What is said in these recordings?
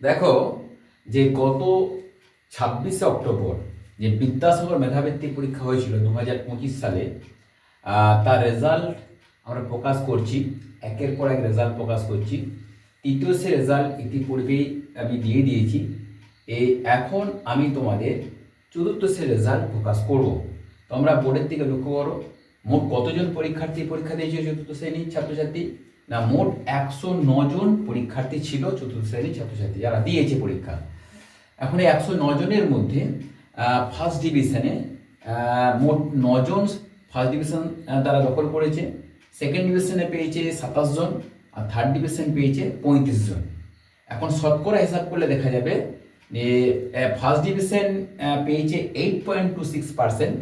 দেখো যে গত ছাব্বিশে অক্টোবর যে বিদ্যাসাগর মেধাবৃত্তি পরীক্ষা হয়েছিল দু হাজার পঁচিশ সালে তার রেজাল্ট আমরা প্রকাশ করছি, একের পর এক রেজাল্ট প্রকাশ করছি। তৃতীয় সে রেজাল্ট ইতিপূর্বেই আমি দিয়ে দিয়েছি। এই এখন আমি তোমাদের চতুর্থ সে রেজাল্ট প্রকাশ করব। তোমরা বোর্ডের দিকে লক্ষ্য করো, মোট কতজন পরীক্ষার্থী পরীক্ষা দিয়েছে চতুর্থ শ্রেণির ছাত্রছাত্রী? না, মোট একশো জন পরীক্ষার্থী ছিল চতুর্থ শ্রেণির ছাত্রছাত্রী যারা দিয়েছে পরীক্ষা। এখন এই একশো জনের মধ্যে ফার্স্ট ডিভিশনে মোট নজন ফার্স্ট ডিভিশন তারা দখল করেছে। সেকেন্ড ডিভিশনে পেয়েছে সাতাশ জন, আর থার্ড ডিভিশন পেয়েছে পঁয়ত্রিশ জন। এখন শতকরা হিসাব করলে দেখা যাবে যে ফার্স্ট ডিভিশন পেয়েছে eight point two six percent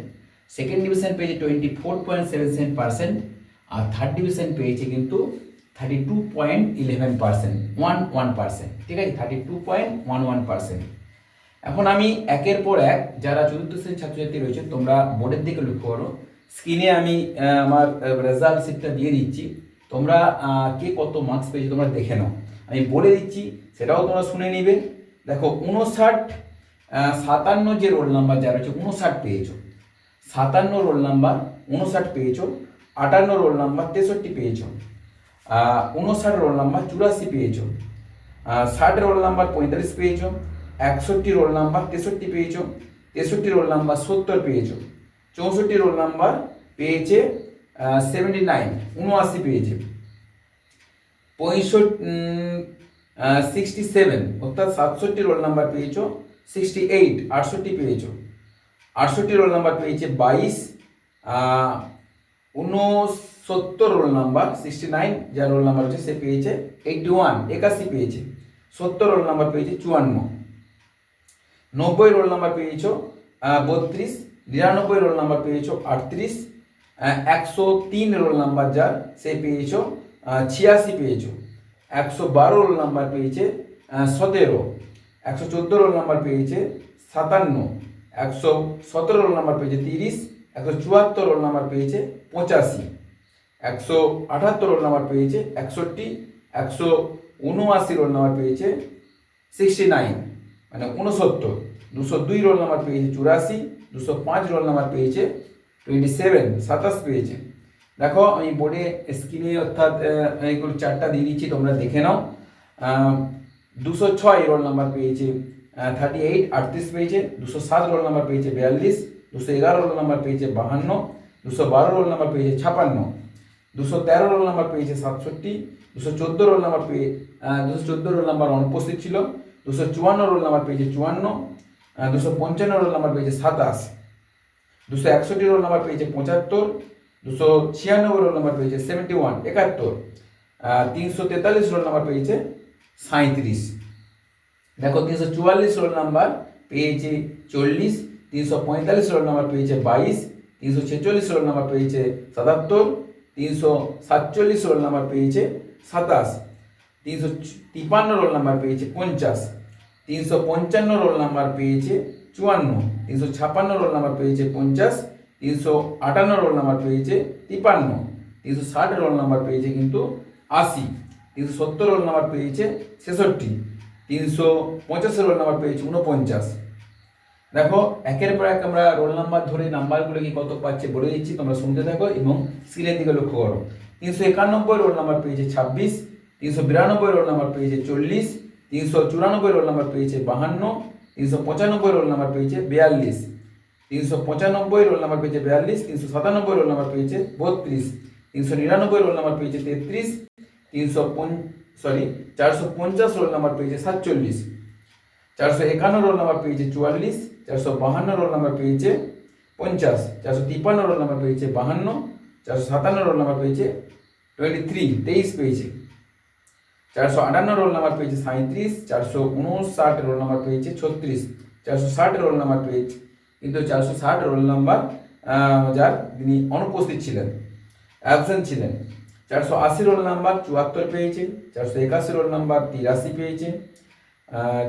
second division পেয়েছে twenty four point seven seven percent আর থার্ড ডিভিশন পেয়েছে কিন্তু thirty two point eleven percent one one percent ঠিক আছে? Thirty two point one one percent এখন আমি একের পর এক, যারা চতুর্থ শ্রেণির ছাত্রছাত্রী রয়েছে, তোমরা বোর্ডের দিকে লক্ষ্য করো। স্ক্রিনে আমি আমার রেজাল্ট শিটটা দিয়ে দিচ্ছি। তোমরা কে কত মার্কস পেয়েছ তোমরা দেখে নাও। আমি বলে দিচ্ছি, সেটাও তোমরা শুনে নিবে। দেখো উনষাট সাতান্ন যে রোল নাম্বার যা রয়েছে উনষাট পেয়েছ। সাতান্ন রোল নাম্বার উনষাট পেয়েছ। আটান্ন রোল নাম্বার তেষট্টি পেয়েছ। উনষাট রোল নাম্বার চুরাশি পেয়েছ। ষাট রোল নাম্বার পঁয়তাল্লিশ পেয়েছ। একষট্টি রোল নাম্বার তেষট্টি পেয়েছ। তেষট্টি রোল নাম্বার সত্তর পেয়েছ। চৌষট্টি রোল নাম্বার পেয়েছে সেভেন্টি নাইন উনআশি পেয়েছে। পঁয়ষট্টি সিক্সটি সেভেন অর্থাৎ সাতষট্টি রোল নাম্বার পেয়েছ। সিক্সটি এইট আটষট্টি পেয়েছ। আটষট্টি রোল নাম্বার পেয়েছে বাইশ উনসত্তর রোল নাম্বার সিক্সটি নাইন যা রোল নাম্বার হচ্ছে সে পেয়েছে এইটটি ওয়ান একাশি পেয়েছে। সত্তর রোল নাম্বার পেয়েছে চুয়ান্ন। নব্বই রোল নাম্বার পেয়েছ বত্রিশ। নিরানব্বই রোল নাম্বার পেয়েছ, আটত্রিশ। একশো তিন রোল নাম্বার যার, সে পেয়েছ ছিয়াশি পেয়েছ। একশো বারো রোল নাম্বার পেয়েছে সতেরো। একশো চোদ্দ রোল নাম্বার পেয়েছে, সাতান্ন। একশো সতেরো রোল নাম্বার পেয়েছে তিরিশ। একশো চুয়াত্তর রোল নাম্বার পেয়েছে পঁচাশি। একশো আটাত্তর রোল নাম্বার পেয়েছে, একষট্টি, একশো উনআশি রোল নাম্বার পেয়েছে সিক্সটি নাইন মানে উনসত্তর। দুশো দুই রোল নাম্বার পেয়েছে, চুরাশি, দুশো পাঁচ রোল নাম্বার পেয়েছে টোয়েন্টি সেভেন সাতাশ পেয়েছে। দেখো, আমি বোর্ডে স্ক্রিনে অর্থাৎ এইগুলো চারটা দিয়ে দিচ্ছি, তোমরা দেখে নাও। দুশো ছয় রোল নাম্বার পেয়েছে থার্টি এইট আটত্রিশ পেয়েছে, দুশো সাত রোল নাম্বার পেয়েছে, বিয়াল্লিশ, দুশো এগারো রোল নাম্বার পেয়েছে, বাহান্ন, দুশো বারো রোল নাম্বার পেয়েছে, ছাপান্ন। দুশো তেরো রোল নাম্বার পেয়েছে সাতষট্টি দুশো চোদ্দ রোল নাম্বার পেয়ে দুশো চোদ্দ রোল নাম্বার অনুপস্থিত ছিল দুশো চুয়ান্ন রোল নাম্বার পেয়েছে চুয়ান্ন দুশো পঞ্চান্ন রোল নাম্বার পেয়েছে সাতাশ দুশো একষট্টি রোল নাম্বার পেয়েছে পঁচাত্তর দুশো ছিয়ানব্বই রোল নাম্বার পেয়েছে সেভেন্টি ওয়ান একাত্তর তিনশো তেতাল্লিশ রোল নাম্বার পেয়েছে সাঁত্রিশ দেখো তিনশো চুয়াল্লিশ রোল নাম্বার পেয়েছে চল্লিশ তিনশো পঁয়তাল্লিশ রোল নাম্বার পেয়েছে বাইশ তিনশো ছেচল্লিশ রোল নাম্বার পেয়েছে সাতাত্তর তিনশো সাতচল্লিশ রোল নাম্বার পেয়েছে সাতাশ। তিনশো তিপান্ন রোল নাম্বার পেয়েছে পঞ্চাশ। তিনশো পঞ্চান্ন রোল নাম্বার পেয়েছে চুয়ান্ন। তিনশো ছাপান্ন রোল নাম্বার পেয়েছে পঞ্চাশ। তিনশো আটান্ন রোল নাম্বার পেয়েছে তিপান্ন। তিনশো ষাট রোল নাম্বার পেয়েছে কিন্তু আশি। তিনশো সত্তর রোল নাম্বার পেয়েছে ছেষট্টি। তিনশো পঁচাশি রোল নাম্বার পেয়েছে উনপঞ্চাশ দেখো, একের পর এক আমরা রোল নাম্বার ধরে নাম্বারগুলো কি কত পাচ্ছে বলে দিচ্ছি, তোমরা শুনতে থাকো এবং স্ক্রিনের দিকে লক্ষ্য করো। তিনশো একানব্বই রোল নাম্বার পেয়েছে ছাব্বিশ, তিনশো বিরানব্বই রোল নাম্বার পেয়েছে চল্লিশ, তিনশো চুরানব্বই রোল নাম্বার পেয়েছে বাহান্ন, তিনশো পঁচানব্বই রোল নাম্বার পেয়েছে বিয়াল্লিশ, তিনশো পঁচানব্বই রোল নাম্বার পেয়েছে বিয়াল্লিশ, তিনশো সাতানব্বই রোল নাম্বার পেয়েছে বত্রিশ, তিনশো নিরানব্বই রোল নাম্বার পেয়েছে তেত্রিশ, তিনশো সরি চারশো পঞ্চাশ রোল নাম্বার পেয়েছে সাতচল্লিশ। চারশো একান্ন রোল নাম্বার পেয়েছে চুয়াল্লিশ, চারশো বাহান্ন রোল নাম্বার পেয়েছে পঞ্চাশ, চারশো তিপ্পান্ন রোল নাম্বার পেয়েছে বাহান্ন, চারশো সাতান্ন রোল নাম্বার পেয়েছে টোয়েন্টি থ্রি তেইশ পেয়েছে। চারশো আটান্ন রোল নাম্বার পেয়েছে সাঁত্রিশ চারশো উনষাট রোল নাম্বার পেয়েছে ছত্রিশ, চারশো ষাট রোল নাম্বার পেয়েছে, কিন্তু চারশো ষাট রোল নাম্বার যার তিনি অনুপস্থিত ছিলেন অ্যাবসেন্ট ছিলেন। চারশো আশি রোল নাম্বার চুয়াত্তর পেয়েছে, চারশো একাশি রোল নাম্বার তিরাশি পেয়েছে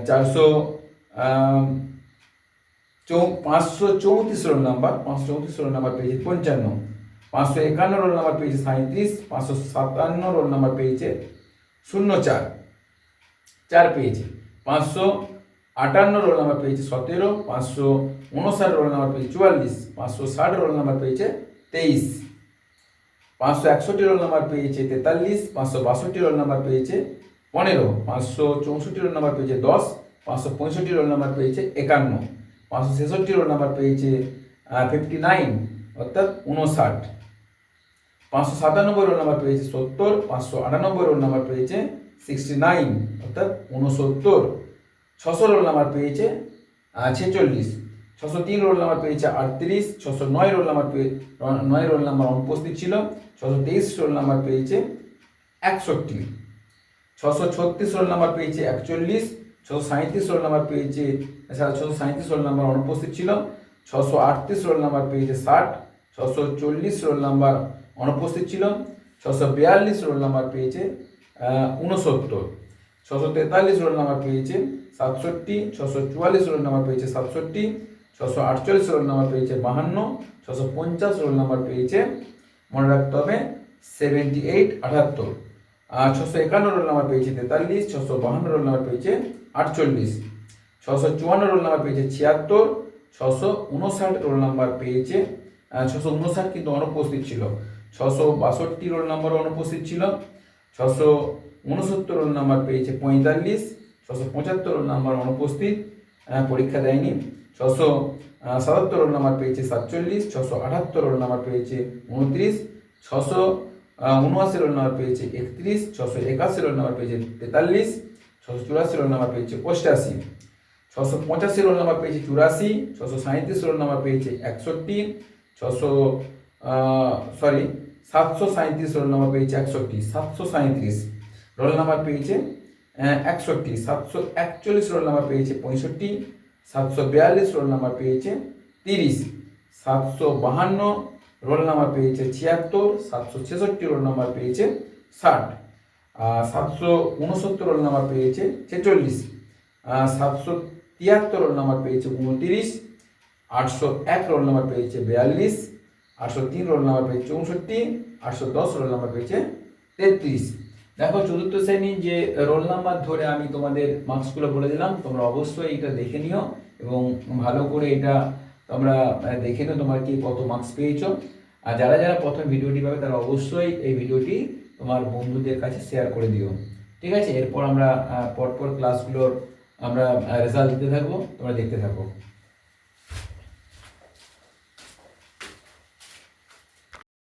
চারশো চৌ, পাঁচশো চৌত্রিশ রোল নাম্বার পাঁচশো চৌত্রিশ রোল নাম্বার পেয়েছে পঞ্চান্ন, পাঁচশো একান্ন রোল নাম্বার পেয়েছে সাঁত্রিশ পাঁচশো সাতান্ন রোল নাম্বার পেয়েছে শূন্য চার চার পেয়েছে পাঁচশো আটান্ন রোল নাম্বার পেয়েছে সতেরো, পাঁচশো উনষাট রোল নাম্বার পেয়েছে চুয়াল্লিশ, পাঁচশো ষাট রোল নাম্বার পেয়েছে তেইশ, পাঁচশো একষট্টি রোল নাম্বার পেয়েছে তেতাল্লিশ, পাঁচশো বাষট্টি রোল নাম্বার পেয়েছে পনেরো পাঁচশো চৌষট্টি রোল নাম্বার পেয়েছে দশ পাঁচশো পঁয়ষট্টি রোল নাম্বার পেয়েছে একান্ন পাঁচশো ছেষট্টি রোল নাম্বার পেয়েছে ফিফটি নাইন অর্থাৎ উনষাট পাঁচশো সাতানব্বই রোল নাম্বার পেয়েছে সত্তর পাঁচশো আটানব্বই রোল নাম্বার পেয়েছে সিক্সটি নাইন অর্থাৎ উনসত্তর ছশো রোল নাম্বার পেয়েছে ছেচল্লিশ ছশো তিন রোল নাম্বার পেয়েছে আটত্রিশ ছশো নয় রোল নাম্বার পেয়ে নয় রোল নাম্বার অনুপস্থিত ছিল ছশো তেইশ রোল নাম্বার পেয়েছে একষট্টি ছশো ছত্রিশ রোল নাম্বার পেয়েছে একচল্লিশ ছশো সাঁত্রিশ রোল নাম্বার পেয়েছে এছাড়া ছশো সাঁত্রিশ রোল নাম্বার অনুপস্থিত ছিল ছশো আটত্রিশ রোল নাম্বার পেয়েছে ষাট ছশো চল্লিশ রোল নাম্বার অনুপস্থিত ছিল ছশো বিয়াল্লিশ রোল নাম্বার পেয়েছে উনসত্তর ছশো তেতাল্লিশ রোল নাম্বার পেয়েছে সাতষট্টি ছশো চুয়াল্লিশ রোল নাম্বার পেয়েছে সাতষট্টি ছশো আটচল্লিশ রোল নাম্বার পেয়েছে বাহান্ন ছশো পঞ্চাশ রোল নাম্বার পেয়েছে মনে রাখতে হবে সেভেন্টি এইট আটাত্তর ছশো একান্ন রোল নাম্বার পেয়েছে তেতাল্লিশ, ছশো বাহান্ন রোল নাম্বার পেয়েছে আটচল্লিশ, ছশো চুয়ান্ন রোল নাম্বার পেয়েছে ছিয়াত্তর, ছশো উনষাট রোল নাম্বার পেয়েছে ছশো উনষাট কিন্তু অনুপস্থিত ছিল, ছশো বাষট্টি রোল নাম্বার অনুপস্থিত ছিল, ছশো উনসত্তর রোল নাম্বার পেয়েছে পঁয়তাল্লিশ, ছশো পঁচাত্তর রোল নাম্বার অনুপস্থিত পরীক্ষা দেয়নি, ছশো সাতাত্তর রোল নাম্বার পেয়েছে সাতচল্লিশ, ছশো আটাত্তর রোল নাম্বার পেয়েছে উনত্রিশ, ছশো উনআশি রোল নাম্বার পেয়েছে একত্রিশ, ছশো একাশি রোল নাম্বার পেয়েছে তেতাল্লিশ, ছশো চুরাশি রোল নাম্বার পেয়েছে অষ্টাশি, ছশো পঁচাশি রোল নাম্বার পেয়েছে চুরাশি, ছশো সাঁত্রিশ রোল নাম্বার পেয়েছে একষট্টি, ছশো সরি সাতশো সাঁত্রিশ রোল নাম্বার পেয়েছে একষট্টি, সাতশো সাঁত্রিশ রোল নাম্বার পেয়েছে একষট্টি, সাতশো একচল্লিশ রোল নাম্বার পেয়েছে পঁয়ষট্টি, সাতশো বিয়াল্লিশ রোল নাম্বার পেয়েছে তিরিশ, সাতশো বাহান্ন রোল নাম্বার পেয়েছে ছিয়াত্তর, সাতশো ছেষট্টি রোল নাম্বার পেয়েছে ষাট সাতশো উনসত্তর রোল নাম্বার পেয়েছে ছেচল্লিশ সাতশো তিয়াত্তর রোল নাম্বার পেয়েছে উনতিরিশ, আটশো এক রোল নাম্বার পেয়েছে বিয়াল্লিশ, আটশো তিন রোল নাম্বার পেয়েছে চৌষট্টি আটশো দশ রোল নাম্বার পেয়েছে তেত্রিশ। দেখো চতুর্থ শ্রেণির যে রোল নাম্বার ধরে আমি তোমাদের মার্কসগুলো বলে দিলাম, তোমরা অবশ্যই এটা দেখে নিও এবং ভালো করে এটা তোমরা দেখে নিও তোমার কি কত মার্কস পেয়েছ। আর যারা যারা প্রথম ভিডিওটি পাবে, তারা অবশ্যই এই ভিডিওটি তোমার বন্ধুদের কাছে শেয়ার করে দিও। ঠিক আছে? এরপর আমরা পরপর ক্লাসগুলোর আমরা রেজাল্ট দিতে থাকব, তোমরা দেখতে থাকো।